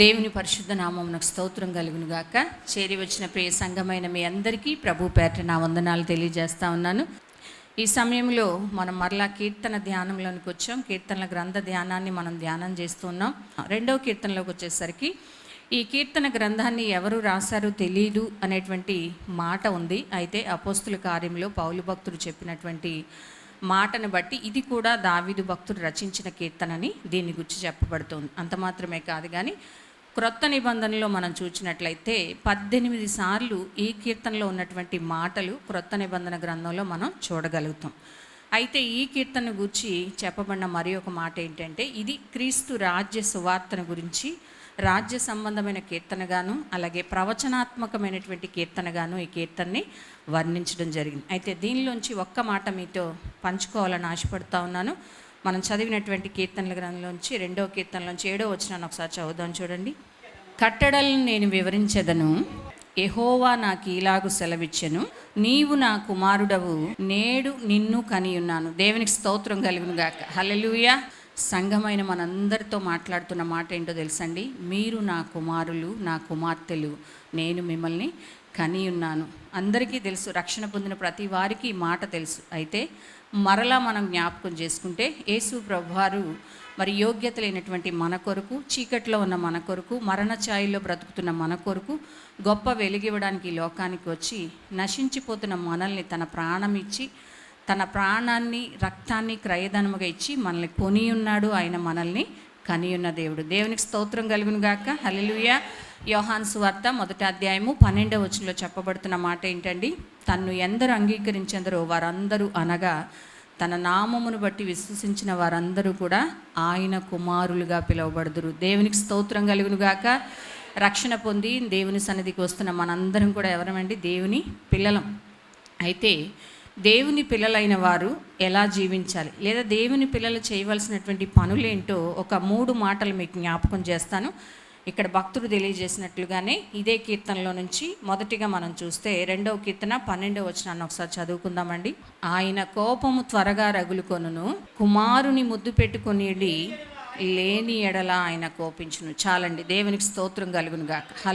దేవుని పరిశుద్ధ నామమునకు స్తోత్రం కలుగును గాక. చేరి వచ్చిన ప్రియ సంఘమైన మీ అందరికీ ప్రభు పేట నా వందనాలు తెలియజేస్తా ఉన్నాను. ఈ సమయంలో మనం మరలా కీర్తన ధ్యానంలోనికి వచ్చాం. కీర్తనల గ్రంథ ధ్యానాన్ని మనం ధ్యానం చేస్తూ ఉన్నాం. రెండవ కీర్తనలోకి వచ్చేసరికి ఈ కీర్తన గ్రంథాన్ని ఎవరు రాశారో తెలియదు అనేటువంటి మాట ఉంది. అయితే అపోస్తుల కార్యంలో పౌలు భక్తుడు చెప్పినటువంటి మాటను బట్టి ఇది కూడా దావీదు భక్తుడు రచించిన కీర్తనని దీని గురించి చెప్పబడుతుంది. అంత మాత్రమే కాదు కానీ క్రొత్త నిబంధనలో మనం చూసినట్లయితే పద్దెనిమిది సార్లు ఈ కీర్తనలో ఉన్నటువంటి మాటలు క్రొత్త నిబంధన గ్రంథంలో మనం చూడగలుగుతాం. అయితే ఈ కీర్తన గురించి చెప్పబడిన మరి ఒక మాట ఏంటంటే ఇది క్రీస్తు రాజ్య సువార్తను గురించి రాజ్య సంబంధమైన కీర్తనగాను అలాగే ప్రవచనాత్మకమైనటువంటి కీర్తనగాను ఈ కీర్తనని వర్ణించడం జరిగింది. అయితే దీనిలోంచి ఒక్క మాట మీతో పంచుకోవాలని ఆశపడుతూ ఉన్నాను. మనం చదివినటువంటి కీర్తనల గ్రంథంలోంచి రెండో కీర్తనలోంచి ఏడో వచ్చినాను ఒకసారి చదువుదాం చూడండి. కట్టడలను నేను వివరించెదను. ఎహోవా నాకు ఇలాగు సెలవిచ్చెను. నీవు నా కుమారుడవు. నేడు నిన్ను కనియున్నాను. దేవునికి స్తోత్రం కలుగును గాక. హల్లెలూయా. సంఘమైన మనందరితో మాట్లాడుతున్న మాట ఏంటో తెలుసండి? మీరు నా కుమారులు నా కుమార్తెలు. నేను మిమ్మల్ని కనియున్నాను. అందరికీ తెలుసు రక్షణ పొందిన ప్రతి వారికి ఈ మాట తెలుసు. అయితే మరలా మనం జ్ఞాపకం చేసుకుంటే యేసు ప్రభువారు మరి యోగ్యత లేనటువంటి మన కొరకు చీకట్లో ఉన్న మన కొరకు మరణ ఛాయిలో బ్రతుకుతున్న మన కొరకు గొప్ప వెలిగివ్వడానికి లోకానికి వచ్చి నశించిపోతున్న మనల్ని తన ప్రాణం ఇచ్చి తన ప్రాణాన్ని రక్తాన్ని క్రయధనముగా ఇచ్చి మనల్ని కొని ఉన్నాడు ఆయన మనల్ని. కనియున్న దేవుడు. దేవునికి స్తోత్రం కలుగును గాక. హలలుయ యోహాన్ సువార్త మొదటి అధ్యాయము పన్నెండవ వచనంలో చెప్పబడుతున్న మాట ఏంటండి? తన్ను ఎందరు అంగీకరించెందరో వారందరూ అనగా తన నామమును బట్టి విశ్వసించిన వారందరూ కూడా ఆయన కుమారులుగా పిలువబడుదురు. దేవునికి స్తోత్రం కలుగును గాక. రక్షణ పొంది దేవుని సన్నిధికి వస్తున్న మనందరం కూడా ఎవరమండి? దేవుని పిల్లలం. అయితే దేవుని పిల్లలైన వారు ఎలా జీవించాలి? లేదా దేవుని పిల్లలు చేయవలసినటువంటి పనులేంటో ఒక మూడు మాటలు మీకు జ్ఞాపకం చేస్తాను. ఇక్కడ భక్తుడు తెలియజేసినట్లుగానే ఇదే కీర్తనలో నుంచి మొదటిగా మనం చూస్తే రెండవ కీర్తన పన్నెండవ వచనాన్ని ఒకసారి చదువుకుందామండి. ఆయన కోపము త్వరగా రగులుకొనును కుమారుని ముద్దు పెట్టుకుని లేని ఎడల ఆయన కోపించును. చాలండి దేవునికి స్తోత్రం కలుగును గాక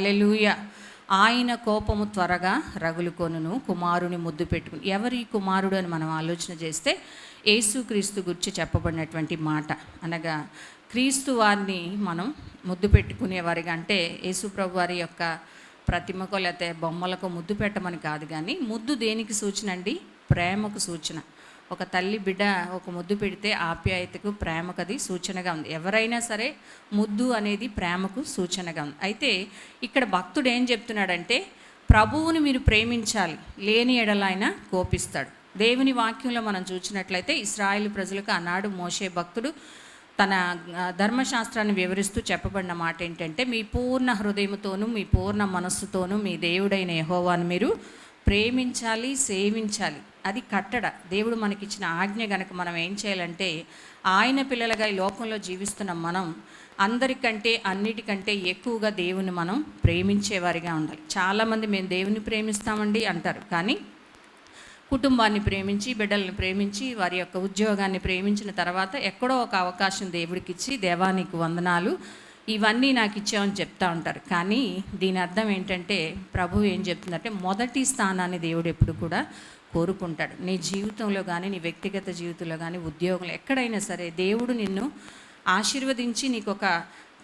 ఆయన కోపము త్వరగా రగులుకొనును కుమారుని ముద్దు పెట్టుకుని. ఎవరి కుమారుడు అని మనం ఆలోచన చేస్తే యేసుక్రీస్తు గురించి చెప్పబడినటువంటి మాట. అనగా క్రీస్తు వారిని మనం ముద్దు పెట్టుకునేవారిగా అంటే యేసు ప్రభు వారి యొక్క ప్రతిమకు లేకపోతే బొమ్మలకు ముద్దు పెట్టమని కాదు కానీ ముద్దు దేనికి సూచన అండి? ప్రేమకు సూచన. ఒక తల్లి బిడ్డ ఒక ముద్దు పెడితే ఆప్యాయతకు ప్రేమకు అది సూచనగా ఉంది. ఎవరైనా సరే ముద్దు అనేది ప్రేమకు సూచనగా ఉంది. అయితే ఇక్కడ భక్తుడు ఏం చెప్తున్నాడంటే ప్రభువుని మీరు ప్రేమించాలి లేని ఎడల ఆయన కోపిస్తాడు. దేవుని వాక్యంలో మనం చూసినట్లయితే ఇస్రాయేల్ ప్రజలకు ఆనాడు మోసే భక్తుడు తన ధర్మశాస్త్రాన్ని వివరిస్తూ చెప్పబడిన మాట ఏంటంటే మీ పూర్ణ హృదయముతోనూ మీ పూర్ణ మనస్సుతోనూ మీ దేవుడైన యహోవాను మీరు ప్రేమించాలి సేవించాలి. అది కట్టడ. దేవుడు మనకిచ్చిన ఆజ్ఞ గనక మనం ఏం చేయాలంటే ఆయన పిల్లలుగా ఈ లోకంలో జీవిస్తున్న మనం అందరికంటే అన్నిటికంటే ఎక్కువగా దేవుని మనం ప్రేమించేవారిగా ఉండాలి. చాలామంది మేము దేవుని ప్రేమిస్తామండి అంటారు. కానీ కుటుంబాన్ని ప్రేమించి బిడ్డల్ని ప్రేమించి వారి యొక్క ఉద్యోగాన్ని ప్రేమించిన తర్వాత ఎక్కడో ఒక అవకాశం దేవుడికి ఇచ్చి దేవానికి వందనాలు ఇవన్నీ నాకు ఇచ్చామని చెప్తా ఉంటారు. కానీ దీని అర్థం ఏంటంటే ప్రభు ఏం చెప్తుందంటే మొదటి స్థానాన్ని దేవుడు ఎప్పుడు కూడా కోరుకుంటాడు. నీ జీవితంలో కానీ నీ వ్యక్తిగత జీవితంలో కానీ ఉద్యోగంలో ఎక్కడైనా సరే దేవుడు నిన్ను ఆశీర్వదించి నీకు ఒక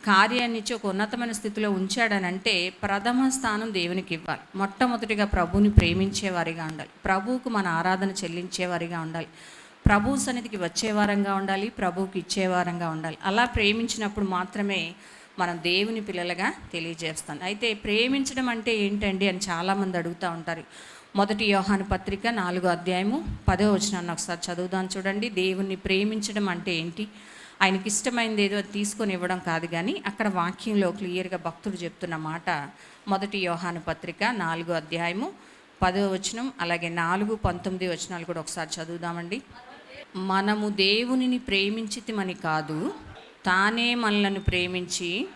కార్యాన్ని ఇచ్చి ఒక ఉన్నతమైన స్థితిలో ఉంచాడనంటే ప్రథమ స్థానం దేవునికి ఇవ్వాలి. మొట్టమొదటిగా ప్రభువుని ప్రేమించేవారిగా ఉండాలి. ప్రభువుకు మన ఆరాధన చెల్లించేవారిగా ఉండాలి. ప్రభు సన్నిధికి వచ్చేవారంగా ఉండాలి ప్రభువుకి ఇచ్చేవారంగా ఉండాలి. అలా ప్రేమించినప్పుడు మాత్రమే మనం దేవుని పిల్లలుగా తెలియజేస్తాం. అయితే ప్రేమించడం అంటే ఏంటండి అని చాలామంది అడుగుతూ ఉంటారు. మొదటి యోహాను పత్రిక నాలుగో అధ్యాయము పదో వచనాన్ని ఒకసారి చదువుదాం చూడండి. దేవుణ్ణి ప్రేమించడం అంటే ఏంటి? ఆయనకి ఇష్టమైనది ఏదో అది తీసుకొని ఇవ్వడం కాదు కానీ అక్కడ వాక్యంలో క్లియర్గా భక్తుడు చెప్తున్న మాట మొదటి యోహాను పత్రిక నాలుగో అధ్యాయము పదో వచనం అలాగే నాలుగు పంతొమ్మిది వచనాలు కూడా ఒకసారి చదువుదామండి. మనము దేవునిని ప్రేమించితిమని కాదు తానే మనలను ప్రేమించి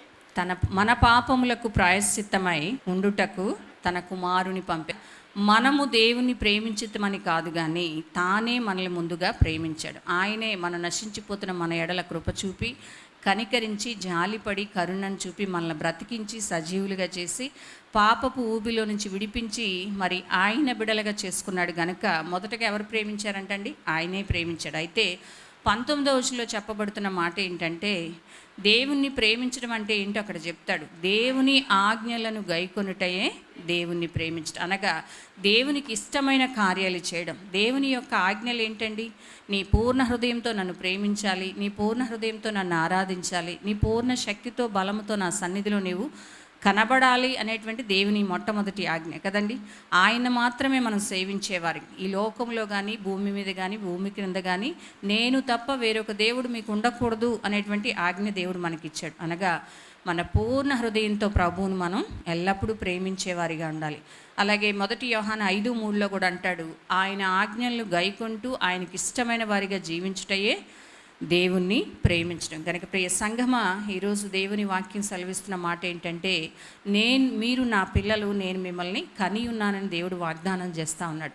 తన మన పాపములకు ప్రాయశ్చిత్తమై ఉండుటకు తన కుమారుని పంపే మనము దేవుని ప్రేమించితమని కాదు కానీ తానే మనల్ని ముందుగా ప్రేమించాడు. ఆయనే మన నశించిపోతున్న మన ఎడల కృప చూపి కనికరించి జాలిపడి కరుణను చూపి మనల్ని బ్రతికించి సజీవులుగా చేసి పాపపు ఊబిలో నుంచి విడిపించి మరి ఆయన బిడలుగా చేసుకున్నాడు గనక మొదటగా ఎవరు ప్రేమించారంటండి? ఆయనే ప్రేమించాడు. అయితే పంతొమ్మిదవ వచనంలో చెప్పబడుతున్న మాట ఏంటంటే దేవుణ్ణి ప్రేమించడం అంటే ఏంటో అక్కడ చెప్తాడు. దేవుని ఆజ్ఞలను గైకొనుటయే దేవుణ్ణి ప్రేమించడం. అనగా దేవునికి ఇష్టమైన కార్యాలు చేయడం. దేవుని యొక్క ఆజ్ఞలు ఏంటండి? నీ పూర్ణ హృదయంతో నన్ను ప్రేమించాలి నీ పూర్ణ హృదయంతో నన్ను ఆరాధించాలి నీ పూర్ణ శక్తితో బలముతో నా సన్నిధిలో నీవు కనబడాలి అనేటువంటి దేవుని మొట్టమొదటి ఆజ్ఞ కదండి? ఆయన మాత్రమే మనం సేవించేవారు. ఈ లోకంలో కానీ భూమి మీద కానీ భూమి క్రింద కానీ నేను తప్ప వేరొక దేవుడు మీకు ఉండకూడదు అనేటువంటి ఆజ్ఞ దేవుడు మనకిచ్చాడు. అనగా మన పూర్ణ హృదయంతో ప్రభువును మనం ఎల్లప్పుడూ ప్రేమించేవారిగా ఉండాలి. అలాగే మొదటి యోహాన ఐదు మూడులో కూడా అంటాడు ఆయన ఆజ్ఞలను గైకొంటూ ఆయనకి ఇష్టమైన వారిగా జీవించుటయే దేవుణ్ణి ప్రేమించడం. కనుక ప్రియ సంగమా ఈరోజు దేవుని వాక్యం సెలవిస్తున్న మాట ఏంటంటే నేను మీరు నా పిల్లలు నేను మిమ్మల్ని కని ఉన్నానని దేవుడు వాగ్దానం చేస్తూ ఉన్నాడు.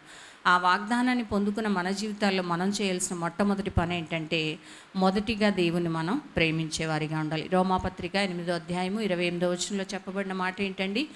ఆ వాగ్దానాన్ని పొందుకున్న మన జీవితాల్లో మనం చేయాల్సిన మొట్టమొదటి పని ఏంటంటే మొదటిగా దేవుని మనం ప్రేమించేవారిగా ఉండాలి. రోమాపత్రిక ఎనిమిదో అధ్యాయము ఇరవై ఎనిమిదో వచనంలో చెప్పబడిన మాట ఏంటండి?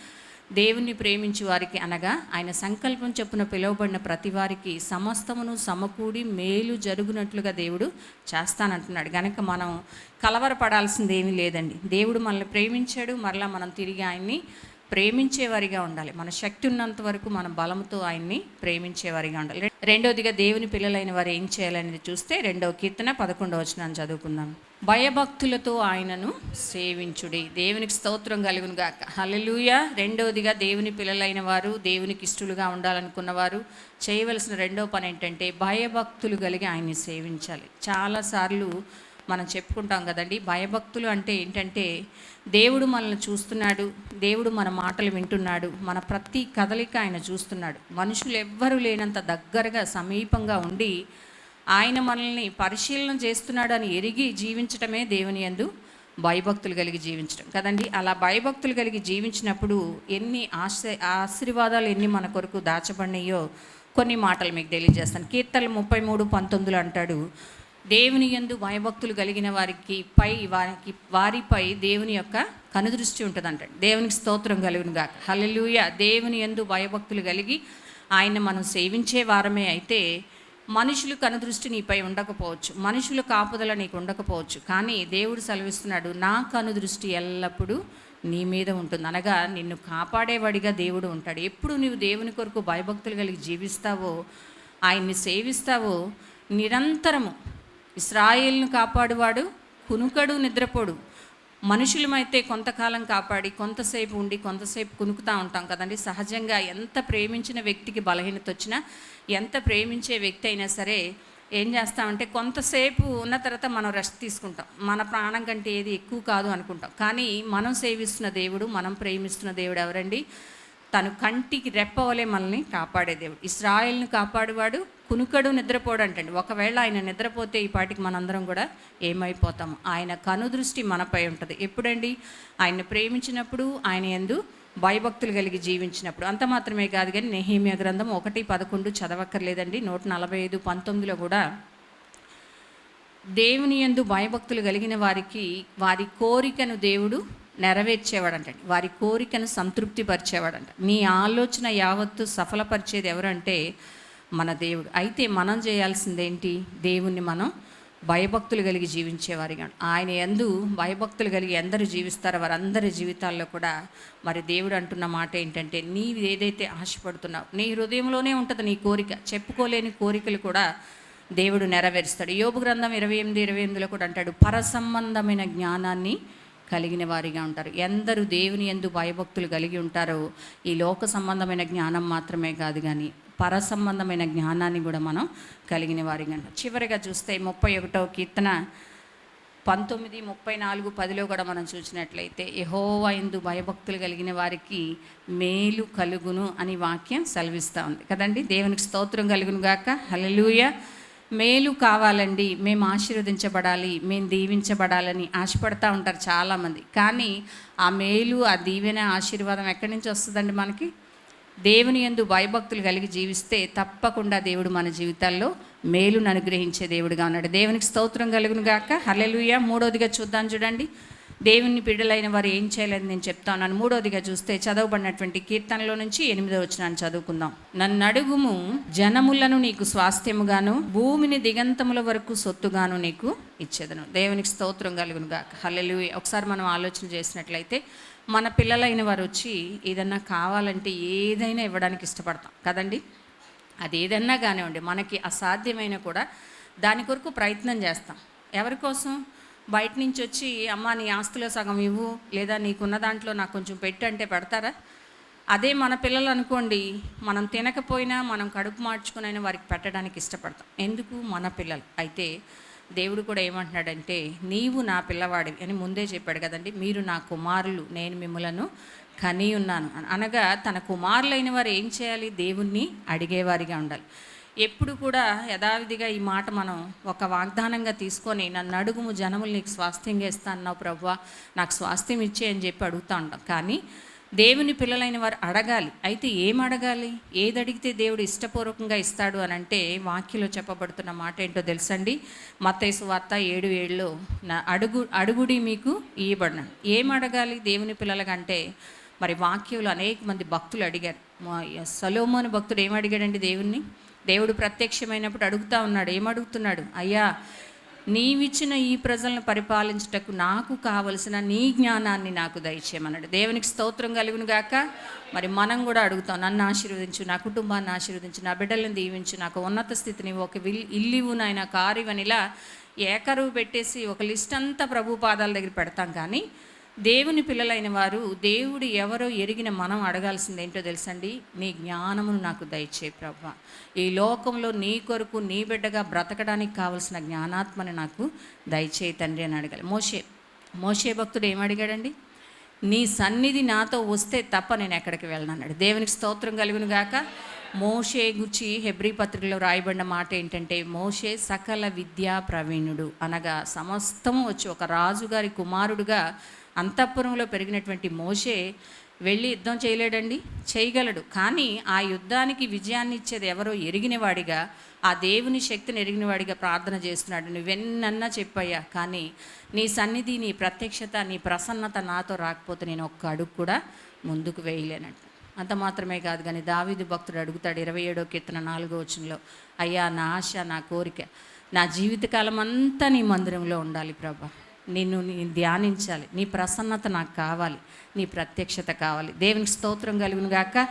దేవుణ్ణి ప్రేమించి వారికి అనగా ఆయన సంకల్పం చెప్పున పిలువబడిన ప్రతి వారికి సమస్తమును సమకూడి మేలు జరుగునట్లుగా దేవుడు చేస్తానంటున్నాడు. గనక మనం కలవరపడాల్సింది ఏమీ లేదండి. దేవుడు మనల్ని ప్రేమించాడు మరలా మనం తిరిగి ఆయన్ని ప్రేమించేవారిగా ఉండాలి. మన శక్తి ఉన్నంత వరకు మన బలంతో ఆయన్ని ప్రేమించేవారిగా ఉండాలి. రెండవదిగా దేవుని పిల్లలైన వారు ఏం చేయాలనేది చూస్తే రెండవ కీర్తన పదకొండవ వచనాన్ని చదువుకుందాం. భయభక్తులతో ఆయనను సేవించుడి. దేవునికి స్తోత్రం కలుగును గాక. హలలుయ రెండవదిగా దేవుని పిల్లలైన వారు దేవునికి ఇష్టలుగా ఉండాలనుకున్నవారు చేయవలసిన రెండవ పని ఏంటంటే భయభక్తులు కలిగి ఆయన్ని సేవించాలి. చాలాసార్లు మనం చెప్పుకుంటాం కదండి భయభక్తులు అంటే ఏంటంటే దేవుడు మనల్ని చూస్తున్నాడు దేవుడు మన మాటలు వింటున్నాడు మన ప్రతి కదలిక ఆయన చూస్తున్నాడు. మనుషులు ఎవ్వరూ లేనంత దగ్గరగా సమీపంగా ఉండి ఆయన మనల్ని పరిశీలన చేస్తున్నాడు అని ఎరిగి జీవించటమే దేవుని యందు భయభక్తులు కలిగి జీవించడం కదండి అలా భయభక్తులు కలిగి జీవించినప్పుడు ఎన్ని ఆశ ఆశీర్వాదాలు ఎన్ని మన కొరకు దాచబడినాయో కొన్ని మాటలు మీకు తెలియజేస్తాను. కీర్తనలు ముప్పై మూడు పంతొమ్మిదిలో అంటాడు దేవుని యందు భయభక్తులు కలిగిన వారికి పై వారికి వారిపై దేవుని యొక్క కనుదృష్టి ఉంటుంది దేవునికి స్తోత్రం కలుగును గాక. దేవుని యందు భయభక్తులు కలిగి ఆయన మనం సేవించే వారమే అయితే మనుషులు కనుదృష్టి నీపై ఉండకపోవచ్చు. మనుషుల కాపుదల నీకు ఉండకపోవచ్చు. కానీ దేవుడు సెలవిస్తున్నాడు నా కనుదృష్టి ఎల్లప్పుడూ నీ మీద ఉంటుంది. అనగా నిన్ను కాపాడేవాడిగా దేవుడు ఉంటాడు. ఎప్పుడు నీవు దేవుని కొరకు భయభక్తులు కలిగి జీవిస్తావో ఆయన్ని సేవిస్తావో నిరంతరము ఇస్రాయిల్ను కాపాడువాడు కునుకడు నిద్రపోడు. మనుషులమైతే కొంతకాలం కాపాడి కొంతసేపు ఉండి కొంతసేపు కునుకుతూ ఉంటాం కదండి. సహజంగా ఎంత ప్రేమించిన వ్యక్తికి బలహీనత వచ్చినా ఎంత ప్రేమించే వ్యక్తి అయినా సరే ఏం చేస్తామంటే కొంతసేపు ఉన్న తర్వాత మనం రెస్ట్ తీసుకుంటాం. మన ప్రాణం కంటే ఏది ఎక్కువ కాదు అనుకుంటాం. కానీ మనం సేవిస్తున్న దేవుడు మనం ప్రేమిస్తున్న దేవుడు ఎవరండి? తను కంటికి రెప్పవలే మనల్ని కాపాడే దేవుడు. ఇస్రాయిల్ని కాపాడువాడు కునుకడు నిద్రపోడు అంటండి ఒకవేళ ఆయన నిద్రపోతే ఈ పాటికి మనందరం కూడా ఏమైపోతాము. ఆయన కనుదృష్టి మనపై ఉంటుంది. ఎప్పుడండి? ఆయన్ని ప్రేమించినప్పుడు ఆయన ఎందు భయభక్తులు కలిగి జీవించినప్పుడు. అంత మాత్రమే కాదు కానీ నెహీమియా గ్రంథం ఒకటి పదకొండు చదవక్కర్లేదండి. నూట నలభై ఐదు పంతొమ్మిదిలో కూడా దేవుని యందు భయభక్తులు కలిగిన వారికి వారి కోరికను దేవుడు నెరవేర్చేవాడంట వారి కోరికను సంతృప్తిపరిచేవాడంట. నీ ఆలోచన యావత్తు సఫలపరిచేది ఎవరంటే మన దేవుడు. అయితే మనం చేయాల్సిందేంటి? దేవుణ్ణి మనం భయభక్తులు కలిగి జీవించేవారిగా. ఆయన ఎందు భయభక్తులు కలిగి ఎందరు జీవిస్తారో వారందరి జీవితాల్లో కూడా మరి దేవుడు అంటున్న మాట ఏంటంటే నీవు ఏదైతే ఆశపడుతున్నావు నీ హృదయంలోనే ఉంటుంది నీ కోరిక. చెప్పుకోలేని కోరికలు కూడా దేవుడు నెరవేరుస్తాడు. యోగు గ్రంథం ఇరవై ఎనిమిది ఇరవై ఎనిమిదిలో కూడా అంటాడు పరసంబంధమైన జ్ఞానాన్ని కలిగిన వారిగా ఉంటారు. ఎందరు దేవుని ఎందు భయభక్తులు కలిగి ఉంటారో ఈ లోక సంబంధమైన జ్ఞానం మాత్రమే కాదు కానీ పర సంబంధమైన జ్ఞానాన్ని కూడా మనం కలిగిన వారిగా ఉంటాం. చివరిగా చూస్తే ముప్పై ఒకటో కీర్తన పంతొమ్మిది ముప్పై నాలుగు పదిలో కూడా మనం చూసినట్లయితే యహోవా ఇందు భయభక్తులు కలిగిన వారికి మేలు కలుగును అని వాక్యం సెలవిస్తూ ఉంది. కదండి? దేవునికి స్తోత్రం కలుగును గాక. హలలుయ మేలు కావాలండి మేము ఆశీర్వదించబడాలి మేము దీవించబడాలని ఆశపడతా ఉంటారు చాలామంది. కానీ ఆ మేలు ఆ దీవెన ఆశీర్వాదం ఎక్కడి నుంచి వస్తుందండి మనకి? దేవుని యందు భయభక్తులు కలిగి జీవిస్తే తప్పకుండా దేవుడు మన జీవితాల్లో మేలును అనుగ్రహించే దేవుడిగా ఉన్నాడు. దేవునికి స్తోత్రం కలుగును గాక. హల్లెలూయా. మూడోదిగా చూద్దాం చూడండి. దేవుని బిడ్డలైన వారు ఏం చేయలేదు నేను చెప్తాను. నన్ను మూడోదిగా చూస్తే చదవబడినటువంటి కీర్తనలో నుంచి ఎనిమిదో వచ్చిన చదువుకుందాం. నన్ను అడుగుము జనములను నీకు స్వాస్థ్యముగాను భూమిని దిగంతముల వరకు సొత్తుగాను నీకు ఇచ్చేదను. దేవునికి స్తోత్రం కలుగును గాక హల్లెలూయా. ఒకసారి మనం ఆలోచన చేసినట్లయితే మన పిల్లలైన వారు వచ్చి ఏదన్నా కావాలంటే ఏదైనా ఇవ్వడానికి ఇష్టపడతాం. కదండి? అది ఏదన్నా కానివ్వండి మనకి అసాధ్యమైన కూడా దాని కొరకు ప్రయత్నం చేస్తాం. ఎవరి కోసం? బయట నుంచి వచ్చి అమ్మ నీ ఆస్తిలో సగం ఇవ్వు లేదా నీకున్న దాంట్లో నాకు కొంచెం పెట్టు అంటే పెడతారా? అదే మన పిల్లలు అనుకోండి మనం తినకపోయినా మనం కడుపు మార్చుకునైనా వారికి పెట్టడానికి ఇష్టపడతాం. ఎందుకు? మన పిల్లలు. అయితే దేవుడు కూడా ఏమంటున్నాడంటే నీవు నా పిల్లవాడివి అని ముందే చెప్పాడు కదండి మీరు నా కుమారులు నేను మిమ్మలను కని ఉన్నాను అనగా తన కుమారులైన వారు ఏం చేయాలి? దేవుణ్ణి అడిగేవారిగా ఉండాలి. ఎప్పుడు కూడా యథావిధిగా ఈ మాట మనం ఒక వాగ్దానంగా తీసుకొని నన్ను అడుగుము జనములు నీకు స్వాస్థ్యంగా ఇస్తా అన్నావు నాకు స్వాస్థ్యం ఇచ్చే అని చెప్పి అడుగుతూ ఉంటాం. కానీ దేవుని పిల్లలైన వారు అడగాలి. అయితే ఏం అడగాలి? ఏది అడిగితే దేవుడు ఇష్టపూర్వకంగా ఇస్తాడు అని అంటే వాక్యలో చెప్పబడుతున్న మాట ఏంటో తెలుసండి? మత్తైసు వార్త ఏడు ఏడులో నా అడుగు అడుగుడి మీకు ఇవ్వబడిన ఏం అడగాలి దేవుని పిల్లలకంటే? మరి వాక్యంలో అనేక మంది భక్తులు అడిగారు. సలోమోని భక్తుడు ఏం అడిగాడండి దేవుణ్ణి? దేవుడు ప్రత్యక్షమైనప్పుడు అడుగుతా ఉన్నాడు ఏం అడుగుతున్నాడు అయ్యా నీవిచ్చిన ఈ ప్రజలను పరిపాలించుటకు నాకు కావలసిన నీ జ్ఞానాన్ని నాకు దయచేయమన్నాడు. దేవునికి స్తోత్రం కలుగును గాక. మరి మనం కూడా అడుగుతాం నన్ను ఆశీర్వదించు నా కుటుంబాన్ని ఆశీర్వదించు నా బిడ్డలను దీవించు నాకు ఉన్నత స్థితిని ఒక విల్ ఇల్లివు నాయన కారు ఇవనిలా ఏకరువు పెట్టేసి ఒక లిస్ట్ అంతా ప్రభు పాదాల దగ్గర పెడతాం కానీ దేవుని పిల్లలైన వారు దేవుడు ఎవరో ఎరిగిన మనం అడగాల్సింది ఏంటో తెలుసండి? నీ జ్ఞానమును నాకు దయచే ప్రభ. ఈ లోకంలో నీ కొరకు నీ బిడ్డగా బ్రతకడానికి కావలసిన జ్ఞానాత్మని నాకు దయచేయి తండ్రి అని అడగాలి. మోషే మోషే భక్తుడు ఏమడిగాడండి నీ సన్నిధి నాతో వస్తే తప్ప నేను ఎక్కడికి వెళ్ళను అన్నాడు. దేవునికి స్తోత్రం కలుగును గాక. మోషే గుచ్చి హెబ్రీ పత్రికలో రాయబడిన మాట ఏంటంటే మోషే సకల విద్యా ప్రవీణుడు అనగా సమస్తము వచ్చి ఒక రాజుగారి కుమారుడుగా అంతఃపురంలో పెరిగినటువంటి మోషే వెళ్ళి యుద్ధం చేయలేడండి చేయగలడు. కానీ ఆ యుద్ధానికి విజయాన్ని ఇచ్చేది ఎవరో ఎరిగినవాడిగా ఆ దేవుని శక్తిని ఎరిగినవాడిగా ప్రార్థన చేస్తున్నాడు. నువ్వెన్నన్నా చెప్పయ్యా కానీ నీ సన్నిధి నీ ప్రత్యక్షత నీ ప్రసన్నత నాతో రాకపోతే నేను ఒక్క అడుగు కూడా ముందుకు వేయలేనట్టు అంత మాత్రమే కాదు కానీ దావిది భక్తుడు అడుగుతాడు ఇరవై ఏడో కీర్తన నాలుగో వచనంలో అయ్యా నా ఆశ నా కోరిక నా జీవితకాలం అంతా నీ మందిరంలో ఉండాలి ప్రభా. నిన్ను నీ ధ్యానించాలి. నీ ప్రసన్నత నాకు కావాలి. నీ ప్రత్యక్షత కావాలి. దేవునికి స్తోత్రం కలుగును గాక.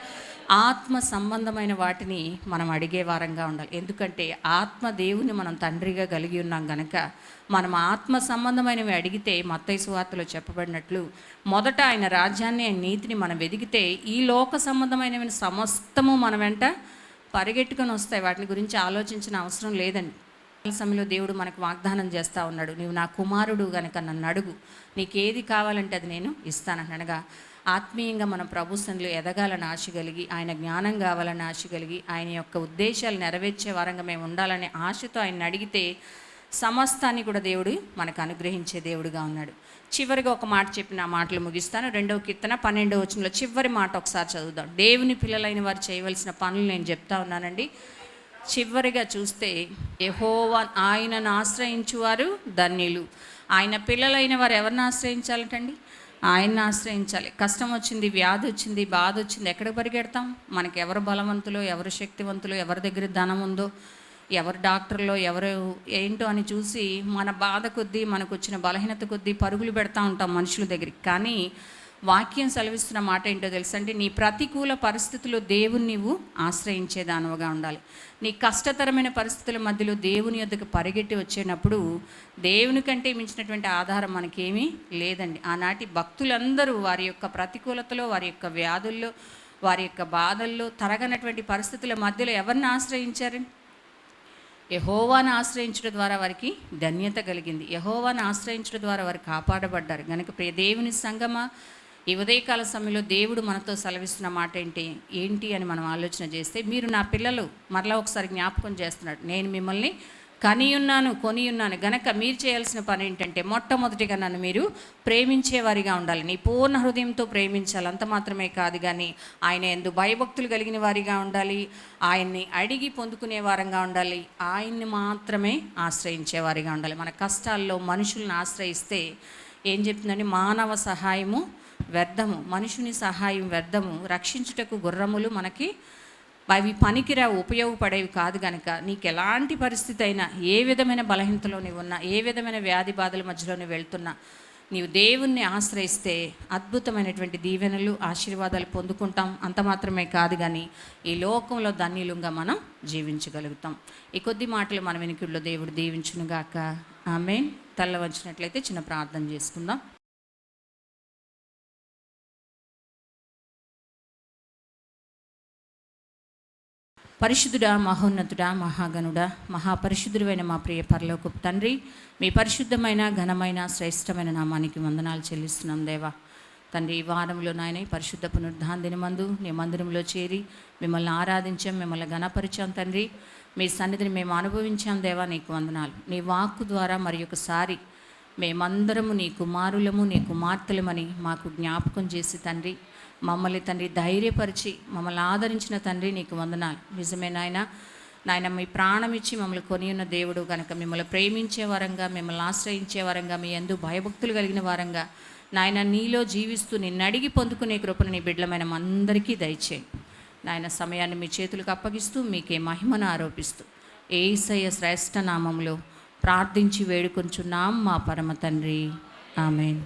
ఆత్మ సంబంధమైన వాటిని మనం అడిగే వారంగా ఉండాలి. ఎందుకంటే ఆత్మ దేవుని మనం తండ్రిగా కలిగి ఉన్నాం గనక మనం ఆత్మ సంబంధమైనవి అడిగితే మత్తయ్య సువార్తలో చెప్పబడినట్లు మొదట ఆయన రాజ్యాన్ని ఆయన నీతిని మనం వెదిగితే ఈ లోక సంబంధమైనవి సమస్తము మన వెంట పరిగెట్టుకొని వస్తాయి. వాటిని గురించి ఆలోచించిన అవసరం లేదండి. సమయంలో దేవుడు మనకు వాగ్దానం చేస్తూ ఉన్నాడు. నీవు నా కుమారుడు గనక నన్ను అడుగు. నీకేది కావాలంటే అది నేను ఇస్తానంటనగా ఆత్మీయంగా మన ప్రభు సన్నిధిలో ఎదగాలని ఆశ కలిగి ఆయన జ్ఞానం కావాలని ఆశ కలిగి ఆయన యొక్క ఉద్దేశాలు నెరవేర్చే వారంగా మేము ఉండాలనే ఆశతో ఆయన అడిగితే సమస్తాన్ని కూడా దేవుడు మనకు అనుగ్రహించే దేవుడుగా ఉన్నాడు. చివరిగా ఒక మాట చెప్పిన ఆ మాటలు ముగిస్తాను. రెండవ కీర్తన పన్నెండవ వచనంలో చివరి మాట ఒకసారి చదువుదాం. దేవుని పిల్లలైన వారు చేయవలసిన పనులు నేను చెప్తా ఉన్నానండి. చివరిగా చూస్తే యెహోవా ఆయనను ఆశ్రయించువారు ధన్యులు. ఆయన పిల్లలైన వారు ఎవరిని ఆశ్రయించాలటండి? ఆయన్ని ఆశ్రయించాలి. కష్టం వచ్చింది వ్యాధి వచ్చింది బాధ వచ్చింది ఎక్కడికి పరిగెడతాం? మనకి ఎవరు బలవంతులో ఎవరు శక్తివంతులో ఎవరి దగ్గర ధనం ఉందో ఎవరు డాక్టర్లో ఎవరు ఏంటో అని చూసి మన బాధ కొద్దీ మనకు వచ్చిన బలహీనత కొద్దీ పరుగులు పెడతా ఉంటాం మనుషుల దగ్గరికి. కానీ వాక్యం సెలవిస్తున్న మాట ఏంటో తెలుసండి? నీ ప్రతికూల పరిస్థితుల్లో దేవుని నీవు ఆశ్రయించేదానవుగా ఉండాలి. నీ కష్టతరమైన పరిస్థితుల మధ్యలో దేవుని యొద్దకు పరిగెట్టి వచ్చేటప్పుడు దేవుని కంటే మించినటువంటి ఆధారం మనకేమీ లేదండి. ఆనాటి భక్తులందరూ వారి యొక్క ప్రతికూలతలో వారి యొక్క వ్యాధుల్లో వారి యొక్క బాధల్లో తరగనటువంటి పరిస్థితుల మధ్యలో ఎవరిని ఆశ్రయించారండి యహోవాను ఆశ్రయించడం ద్వారా వారికి ధన్యత కలిగింది. యహోవాను ఆశ్రయించడం ద్వారా వారు కాపాడబడ్డారు. కనుక ప్రియ దేవుని సంగమ ఈ ఉదయకాల సమయంలో దేవుడు మనతో సెలవిస్తున్న మాట ఏంటి? ఏంటి అని మనం ఆలోచన చేస్తే మీరు నా పిల్లలు మరలా ఒకసారి జ్ఞాపకం చేస్తున్నాడు నేను మిమ్మల్ని కనియున్నాను ఉన్నాను కొని ఉన్నాను గనక మీరు చేయాల్సిన పని ఏంటంటే మొట్టమొదటిగా నన్ను మీరు ప్రేమించేవారిగా ఉండాలి. నీ పూర్ణ హృదయంతో ప్రేమించాలి. అంత మాత్రమే కాదు కానీ ఆయన ఎందు భయభక్తులు కలిగిన వారిగా ఉండాలి. ఆయన్ని అడిగి పొందుకునే వారంగా ఉండాలి. ఆయన్ని మాత్రమే ఆశ్రయించేవారిగా ఉండాలి. మన కష్టాల్లో మనుషుల్ని ఆశ్రయిస్తే ఏం చెప్తుందంటే మానవ సహాయము వ్యర్థము మనుషుని సహాయం వ్యర్థము రక్షించుటకు గుర్రములు మనకి అవి పనికిరా ఉపయోగపడేవి కాదు కనుక నీకు ఎలాంటి పరిస్థితి అయినా ఏ విధమైన బలహీనతలో నీవు ఉన్నా ఏ విధమైన వ్యాధి బాధల మధ్యలోనే వెళ్తున్నా నీవు దేవుణ్ణి ఆశ్రయిస్తే అద్భుతమైనటువంటి దీవెనలు ఆశీర్వాదాలు పొందుకుంటాం. అంత మాత్రమే కాదు కానీ ఈ లోకంలో ధన్యులుగా మనం జీవించగలుగుతాం. ఈ కొద్ది మాటలు మన వెనుకల్లో దేవుడు దీవించునుగాక. ఆమె తల్ల వంచినట్లయితే చిన్న ప్రార్థన చేసుకుందాం. పరిశుద్ధుడా మహోన్నతుడా మహాగణుడా మహాపరిశుద్ధుడైన మా ప్రియ పరలోకపు తండ్రి మీ పరిశుద్ధమైన ఘనమైన శ్రేష్టమైన నామానికి వందనాలు చెల్లిస్తున్నాం దేవా. తండ్రి ఈ వారంలో నాయన పరిశుద్ధ పునరుద్ధాన దినమందు నీ మందిరంలో చేరి మిమ్మల్ని ఆరాధించాం మిమ్మల్ని ఘనపరిచాం తండ్రి. మీ సన్నిధిని మేము అనుభవించాం దేవా నీకు వందనాలు. నీ వాక్కు ద్వారా మరి ఒకసారి మేమందరము నీ కుమారులము నీ కుమార్తెలమని మాకు జ్ఞాపకం చేసి తండ్రి మమ్మల్ని తండ్రి ధైర్యపరిచి మమ్మల్ని ఆదరించిన తండ్రి నీకు వందనాలు. నిజమే నాయన. నాయన మీ ప్రాణం ఇచ్చి మమ్మల్ని కొని ఉన్న దేవుడు కనుక మిమ్మల్ని ప్రేమించే వరంగా మిమ్మల్ని ఆశ్రయించే వరంగా మీ ఎందు భయభక్తులు కలిగిన వారంగా నాయన నీలో జీవిస్తూ నిన్ను అడిగి పొందుకునే కృపను నీ బిడ్డలమైన అందరికీ దయచేయి. నాయన సమయాన్ని మీ చేతులకు అప్పగిస్తూ మీకే మహిమను ఆరోపిస్తూ ఏసయ్య శ్రేష్ఠ నామంలో ప్రార్థించి వేడుకొంచున్నాం మా పరమ తండ్రి. ఆమెన్.